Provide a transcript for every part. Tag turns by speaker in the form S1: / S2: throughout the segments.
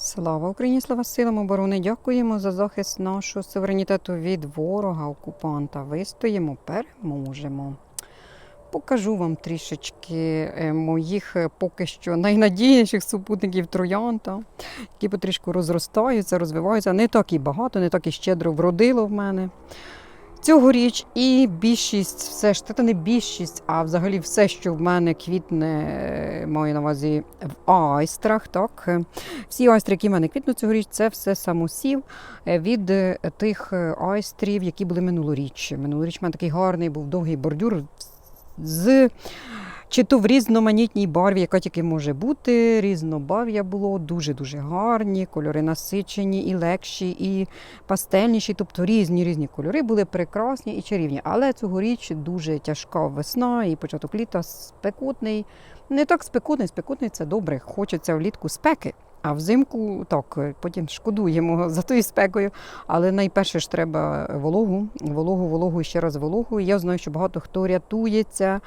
S1: Слава Україні, слава силам оборони! Дякуємо за захист нашого суверенітету від ворога, окупанта. Вистоїмо, переможемо. Покажу вам трішечки е, моїх е, поки що найнадійніших супутників троянта, які потрішку розростаються, розвиваються. Не так і багато, не так і щедро вродило в мене. Цьогоріч і більшість, все ж та не більшість, а взагалі все, що в мене квітне, маю на увазі в айстрах. Так? Всі айстри, які в мене квітнуть цьогоріч, це все самосів е, від е, тих е, айстрів, які були минулоріч. Минулоріч в мене такий гарний був довгий бордюр з чи то в різноманітній барві, яка тільки може бути. Різнобарв'я було дуже-дуже гарні, кольори насичені, і легші, і пастельніші. Тобто різні різні кольори були прекрасні і чарівні. Але цьогоріч дуже тяжка весна і початок літа спекотний. Не так спекотний, спекотний це добре. Хочеться влітку спеки. А взимку так, потім шкодуємо за тою спекою. Але найперше ж треба вологу, вологу, вологу і ще раз вологу. Я знаю, що багато хто рятується.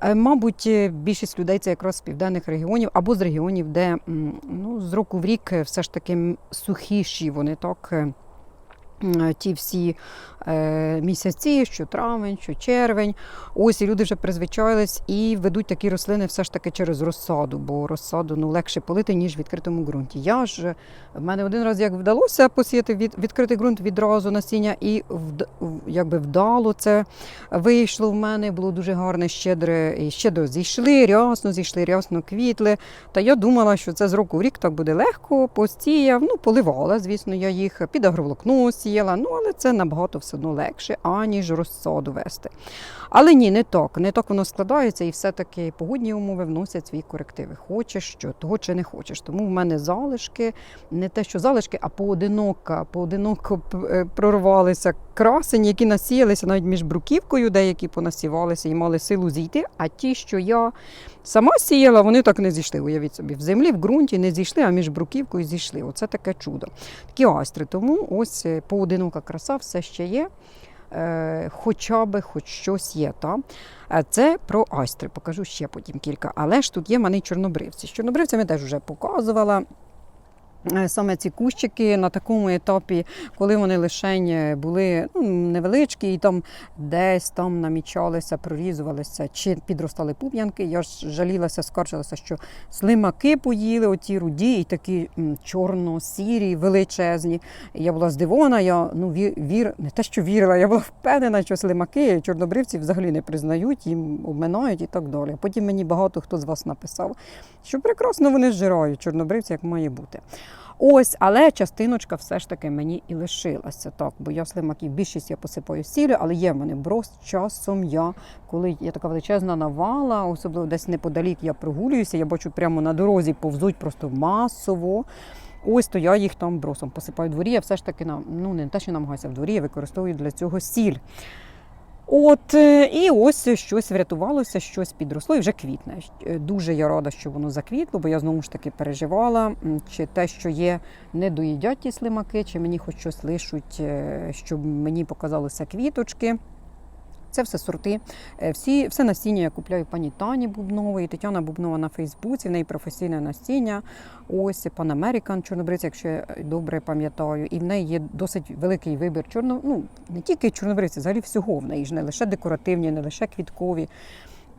S1: Е, Мабуть, е, більшість людей це якраз з південних регіонів або з регіонів, де ну, з року в рік е, все ж таки сухіші вони так. Е, Ті всі е, місяці, що травень, що червень. Ось і люди вже призвичайлись і ведуть такі рослини все ж таки через розсаду, бо розсаду ну, легше полити, ніж в відкритому ґрунті. Я ж в мене один раз як вдалося посіяти від, відкритий ґрунт відразу насіння, і вд, якби вдало це вийшло в мене, було дуже гарне, щедре, і щедро зійшли, рясно зійшли, рясно квітли. Та я думала, що це з року в рік так буде легко, постіяв, ну, поливала, звісно, я їх під агроволокно сіяла, ну, але це набагато все одно легше, аніж розсаду вести. Але ні, не так. Не так воно складається, і все-таки погодні умови вносять свої корективи. Хочеш що, того чи не хочеш. Тому в мене залишки, не те, що залишки, а поодинока, поодиноко е, прорвалися красені, які насіялися навіть між бруківкою, деякі понасівалися і мали силу зійти. А ті, що я сама сіяла, вони так не зійшли. Уявіть собі, в землі, в ґрунті не зійшли, а між бруківкою зійшли. Оце таке чудо. Такі астри. Тому ось е, поодинока краса все ще є. Е, хоча би хоч щось є. Та? Е, Це про айстри, покажу ще потім кілька. Але ж тут є мене чорнобривці. З чорнобривцями теж вже показувала. Е, Саме ці кущики на такому етапі, коли вони лише були ну, невеличкі, і там десь там намічалися, прорізувалися чи підростали пуп'янки. Я ж жалілася, скаржилася, що слимаки поїли, оті руді, і такі чорно-сірі, величезні. Я була здивована, я ну, вір, вір, не те, що вірила, я була впевнена, що слимаки чорнобривці взагалі не признають, їм обминають і так далі. Потім мені багато хто з вас написав, що прекрасно вони зжирають чорнобривці, як має бути. Ось, але частиночка все ж таки мені і лишилася. Так, бо я слимаків більшість я посипаю сіллю, але є в мене брос. Часом я, коли є така величезна навала, особливо десь неподалік я прогулююся, я бачу прямо на дорозі повзуть просто масово. Ось то я їх там бросом посипаю в дворі. Я все ж таки ну не те, що намагаюся в дворі, я використовую для цього сіль. От е, і ось щось врятувалося, щось підросло і вже квітне. Е, Дуже я рада, що воно заквітло, бо я знову ж таки переживала, чи те, що є, не доїдять ті слимаки, чи мені хоч щось лишуть, е, щоб мені показалися квіточки. Це все сорти. Е, Всі, все насіння я купляю пані Тані Бубнової, Тетяна Бубнова на Фейсбуці, в неї професійне насіння. Ось Pan American чорнобривці, якщо я добре пам'ятаю. І в неї є досить великий вибір чорно, ну не тільки чорнобривці, взагалі всього в неї ж не лише декоративні, не лише квіткові.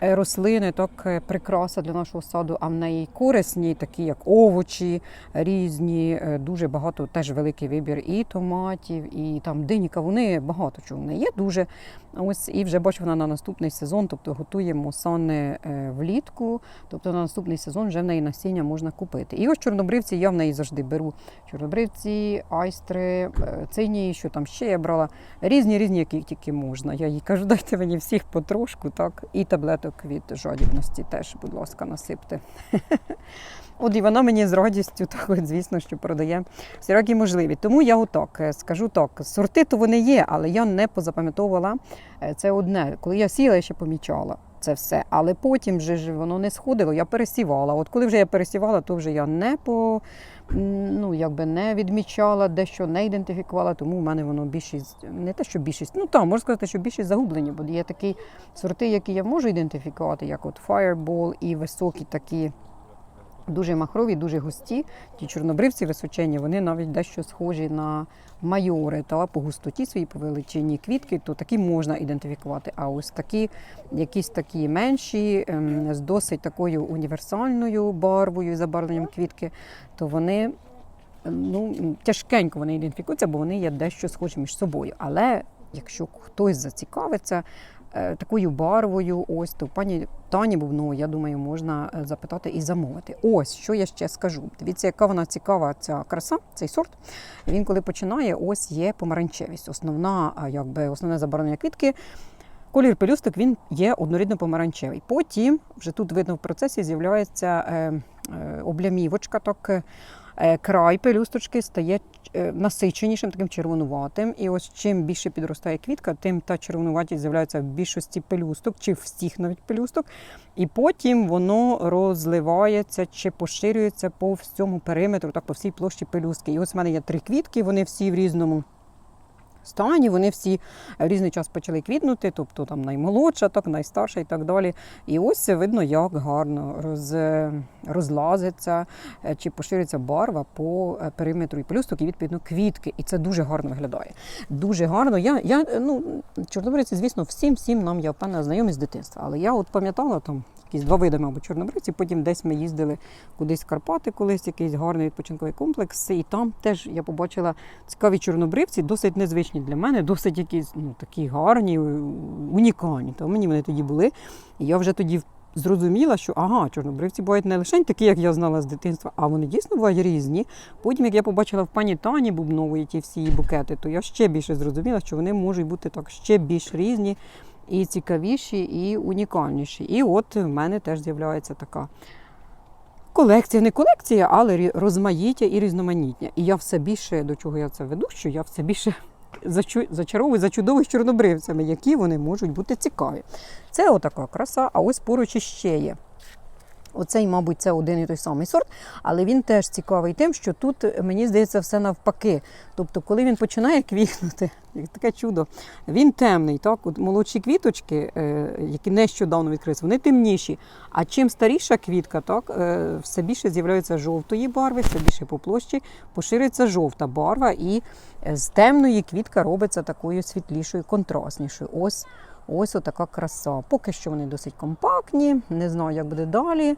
S1: Е, Рослини, так е, прикраса для нашого саду, а в неї корисні, такі як овочі різні, е, дуже багато, теж великий вибір і томатів, і там дині, кавуни, багато чого в неї є дуже. Ось і вже бачу вона на наступний сезон, тобто готуємо сани влітку, тобто на наступний сезон вже в неї насіння можна купити. І ось чорнобривці я в неї завжди беру. Чорнобривці, айстри, цинії, що там ще я брала. Різні, різні, які тільки можна. Я їй кажу, дайте мені всіх потрошку, так, і таблеток від жадібності теж, будь ласка, насипте. От і воно мені з радістю, так звісно, що продає всілякі можливі. Тому я отак е, скажу так: сорти то вони є, але я не позапам'ятовувала Е, це одне. Коли я сіла, я ще помічала це все. Але потім вже ж воно не сходило, я пересівала. От коли вже я пересівала, то вже я не по ну, якби не відмічала, дещо не ідентифікувала, тому в мене воно більшість, не те, що більшість, ну там можна сказати, що більшість загублені, бо є такі сорти, які я можу ідентифікувати, як от Fireball і високі такі Дуже махрові, дуже густі. Ті чорнобривці височені, вони навіть дещо схожі на майори та по густоті своїй по величині квітки, то такі можна ідентифікувати. А ось такі, якісь такі менші, ем, з досить такою універсальною барвою забарвленням квітки, то вони ну, тяжкенько вони ідентифікуються, бо вони є дещо схожі між собою. Але якщо хтось зацікавиться такою барвою, ось то пані Тані Бубну, я думаю, можна е, запитати і замовити. Ось що я ще скажу. Дивіться, яка вона цікава, ця краса, цей сорт. Він коли починає, ось є помаранчевість. Основна, якби основне забарвлення квітки. Колір пелюсток він є однорідно помаранчевий. Потім вже тут видно в процесі з'являється е, е, облямівочка, так е, край пелюсточки стає е, насиченішим, таким червонуватим. І ось чим більше підростає квітка, тим та червонуватість з'являється в більшості пелюсток чи всіх навіть пелюсток. І потім воно розливається чи поширюється по всьому периметру, так по всій площі пелюстки. І ось в мене є три квітки, вони всі в різному стані. Вони всі в різний час почали квітнути, тобто там наймолодша, так найстарша і так далі. І ось видно, як гарно роз, розлазиться е, чи поширюється барва по е, периметру і пелюсток, і відповідно квітки. І це дуже гарно виглядає. Дуже гарно. Я, я ну, чорнобривці, звісно, всім всім нам я впевнена знайомі з дитинства. Але я от пам'ятала там. Якісь два види, мабуть, чорнобривці. Потім десь ми їздили кудись в Карпати, колись якийсь гарний відпочинковий комплекс. І там теж я побачила цікаві чорнобривці, досить незвичні для мене, досить якісь ну, такі гарні, унікальні. То мені вони тоді були. І я вже тоді зрозуміла, що ага, чорнобривці бувають не лише такі, як я знала з дитинства, а вони дійсно бувають різні. Потім, як я побачила в пані Тані Бубнової ті всі її букети, то я ще більше зрозуміла, що вони можуть бути так ще більш різні і цікавіші, і унікальніші. І от в мене теж з'являється така колекція, не колекція, але розмаїття і різноманіття. І я все більше, до чого я це веду, що я все більше зачаровую, зачудовую чорнобривцями, які вони можуть бути цікаві. Це отака краса, а ось поруч іще є. Оцей, мабуть, це один і той самий сорт, але він теж цікавий тим, що тут, мені здається, все навпаки. Тобто, коли він починає квітнути, як таке чудо, він темний. Так? От молодші квіточки, е, які нещодавно відкрилися, вони темніші. А чим старіша квітка, так, е, все більше з'являється жовтої барви, все більше по площі поширюється жовта барва, і е, з темної квітка робиться такою світлішою, контрастнішою. Ось Ось отака краса. Поки що вони досить компактні, не знаю, як буде далі.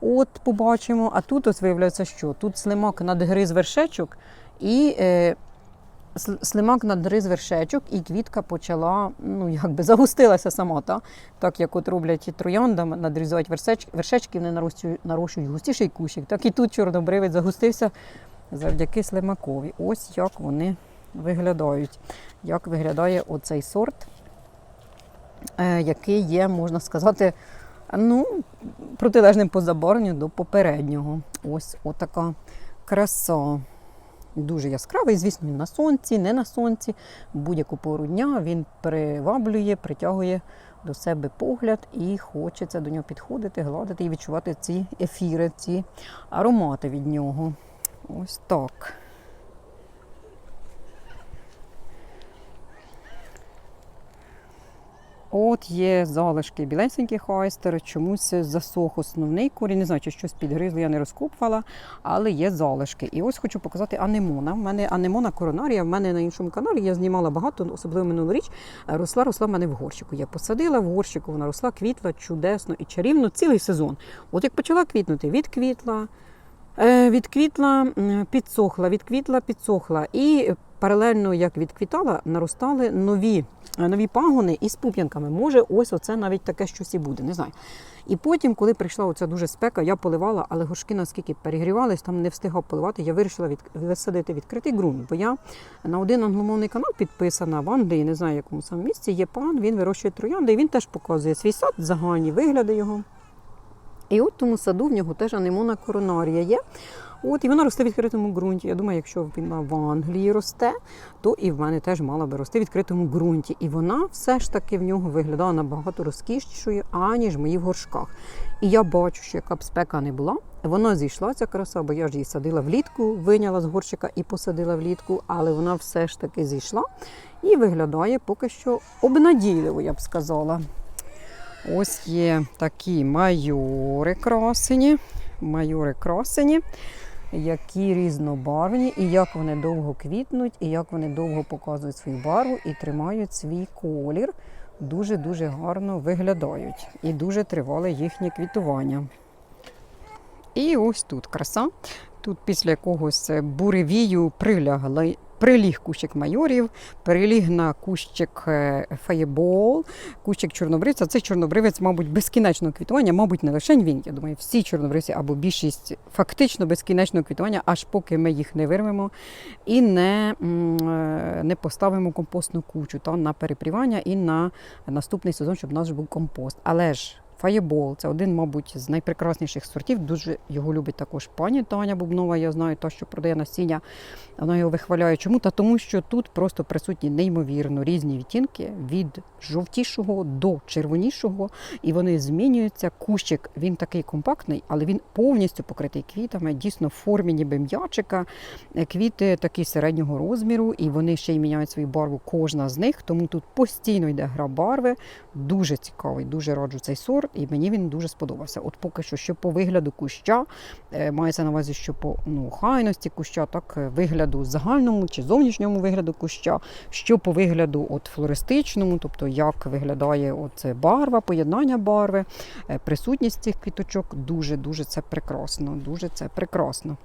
S1: От побачимо. А тут ось виявляється, що тут слимак надгриз вершечок і е, слимак надгриз вершечок, і квітка почала, ну якби загустилася сама, та? так як от роблять і трояндам, надрізають версеч, вершечки, вони нарощують, нарощують густіший кущик. Так і тут чорнобривець загустився завдяки слимакові. Ось як вони виглядають. Як виглядає оцей сорт який є, можна сказати, ну, протилежним по забарвленню до попереднього. Ось отака краса. Дуже яскравий, звісно, він на сонці, не на сонці. Будь-яку пору дня він приваблює, притягує до себе погляд і хочеться до нього підходити, гладити і відчувати ці ефіри, ці аромати від нього. Ось так. От є залишки біленьких айстер, чомусь засох основний корінь. Не знаю, чи щось підгризли, я не розкопувала, але є залишки. І ось хочу показати анемона. У мене анемона коронарія, в мене на іншому каналі я знімала багато, особливо минулоріч. Росла, росла в мене в горщику. Я посадила в горщику, вона росла, квітла чудесно і чарівно цілий сезон. От як почала квітнути, відквітла. Е, Відквітла, підсохла, відквітла, підсохла. І паралельно, як відквітала, наростали нові, е, нові пагони із пуп'янками. Може, ось оце навіть таке щось і буде, не знаю. І потім, коли прийшла оця дуже спека, я поливала, але горшки наскільки перегрівались, там не встигав поливати. Я вирішила від, висадити відкритий ґрунт, бо я на один англомовний канал підписана в Англії, не знаю, якому саме місці. Є пан, він вирощує троянди, і він теж показує свій сад, загальні вигляди його. І от тому саду в нього теж анемона коронарія є. От, і вона росте в відкритому ґрунті. Я думаю, якщо вона в Англії росте, то і в мене теж мала би рости в відкритому ґрунті. І вона все ж таки в нього виглядала набагато розкішнішою, аніж в моїх горшках. І я бачу, що яка б спека не була, вона зійшла ця краса, бо я ж її садила влітку, виняла з горщика і посадила влітку, але вона все ж таки зійшла і виглядає поки що обнадійливо, я б сказала. Ось є такі майори красені. майори красені, які різнобарвні, і як вони довго квітнуть, і як вони довго показують свою барву і тримають свій колір. Дуже-дуже гарно виглядають і дуже тривале їхнє квітування. І ось тут краса. Тут після якогось буревію прилягли, приліг кущик майорів, приліг на кущик е, фаєбол, кущик чорнобривця. Цей чорнобривець, мабуть, безкінечного квітування, мабуть, не лише він. Я думаю, всі чорнобривці або більшість фактично безкінечного квітування, аж поки ми їх не вирвемо і не, е, не поставимо компостну кучу та, на перепрівання і на наступний сезон, щоб у нас був компост. Але ж Фаєбол це один, мабуть, з найпрекрасніших сортів. Дуже його любить також пані Таня Бубнова. Я знаю, та, що продає насіння. Вона його вихваляє. Чому? Та тому, що тут просто присутні неймовірно різні відтінки від жовтішого до червонішого, і вони змінюються. Кущик він такий компактний, але він повністю покритий квітами, дійсно в формі ніби м'ячика. Е, Квіти такі середнього розміру, і вони ще й міняють свою барву кожна з них. Тому тут постійно йде гра барви. Дуже цікавий, дуже раджу цей сорт, і мені він дуже сподобався. От поки що, що по вигляду куща, е, мається на увазі, що по ну, хайності куща, так е, вигляду загальному чи зовнішньому вигляду куща, що по вигляду от флористичному, тобто як виглядає от барва, поєднання барви, е, присутність цих квіточок, дуже дуже це прекрасно. Дуже це прекрасно.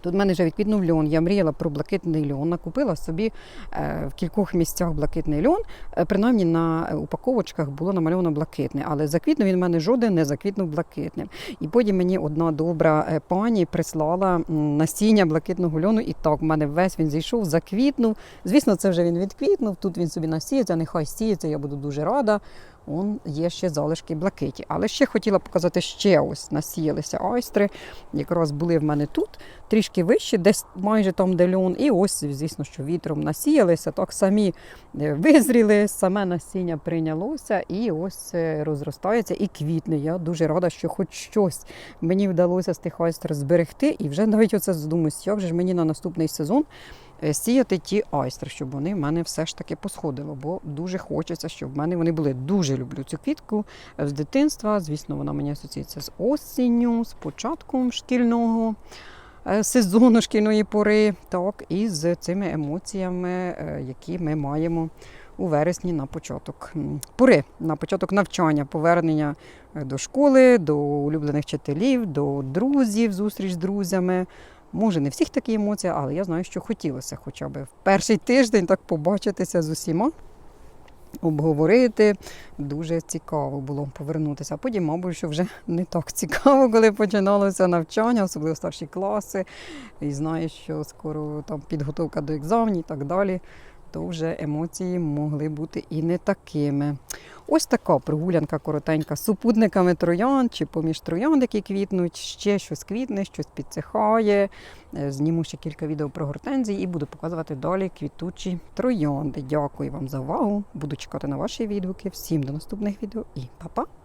S1: Тут в мене вже відквітнув льон. Я мріяла про блакитний льон. Накупила собі е, в кількох місцях блакитний льон. Е, принаймні на упаковочках було намальовано блакитне, але заквітнув він в мене жоден не заквітнув блакитним. І потім мені одна добра е, пані прислала насіння блакитного льону, і так в мене весь він зійшов, заквітнув. Звісно, це вже він відквітнув. Тут він собі насіється, нехай сіється, я буду дуже рада. Он є ще залишки блакиті. Але ще хотіла показати ще ось насіялися айстри. Якраз були в мене тут, трішки вище, десь майже там де льон. І ось, звісно, що вітром насіялися, так самі е, визріли, саме насіння прийнялося і ось е, розростається і квітне. Я дуже рада, що хоч щось мені вдалося з тих айстр зберегти. І вже навіть оце задумуюсь, як же ж мені на наступний сезон сіяти ті айстри, щоб вони в мене все ж таки посходило, бо дуже хочеться, щоб в мене вони були. Дуже люблю цю квітку з дитинства. Звісно, вона мені асоціюється з осінню, з початком шкільного е, сезону шкільної пори, так, і з цими емоціями, е, які ми маємо у вересні на початок пори, на початок навчання, повернення е, до школи, до улюблених вчителів, до друзів, зустріч з друзями. Може, не всіх такі емоції, але я знаю, що хотілося хоча б в перший тиждень так побачитися з усіма, обговорити. Дуже цікаво було повернутися. А потім, мабуть, що вже не так цікаво, коли починалося навчання, особливо старші класи, і знаєш, що скоро там підготовка до екзаменів і так далі. То вже емоції могли бути і не такими. Ось така прогулянка коротенька з супутниками троян чи поміж троян, які квітнуть, ще щось квітне, щось підсихає. Е, Зніму ще кілька відео про гортензії і буду показувати далі квітучі троянди. Дякую вам за увагу. Буду чекати на ваші відгуки. Всім до наступних відео і па-па!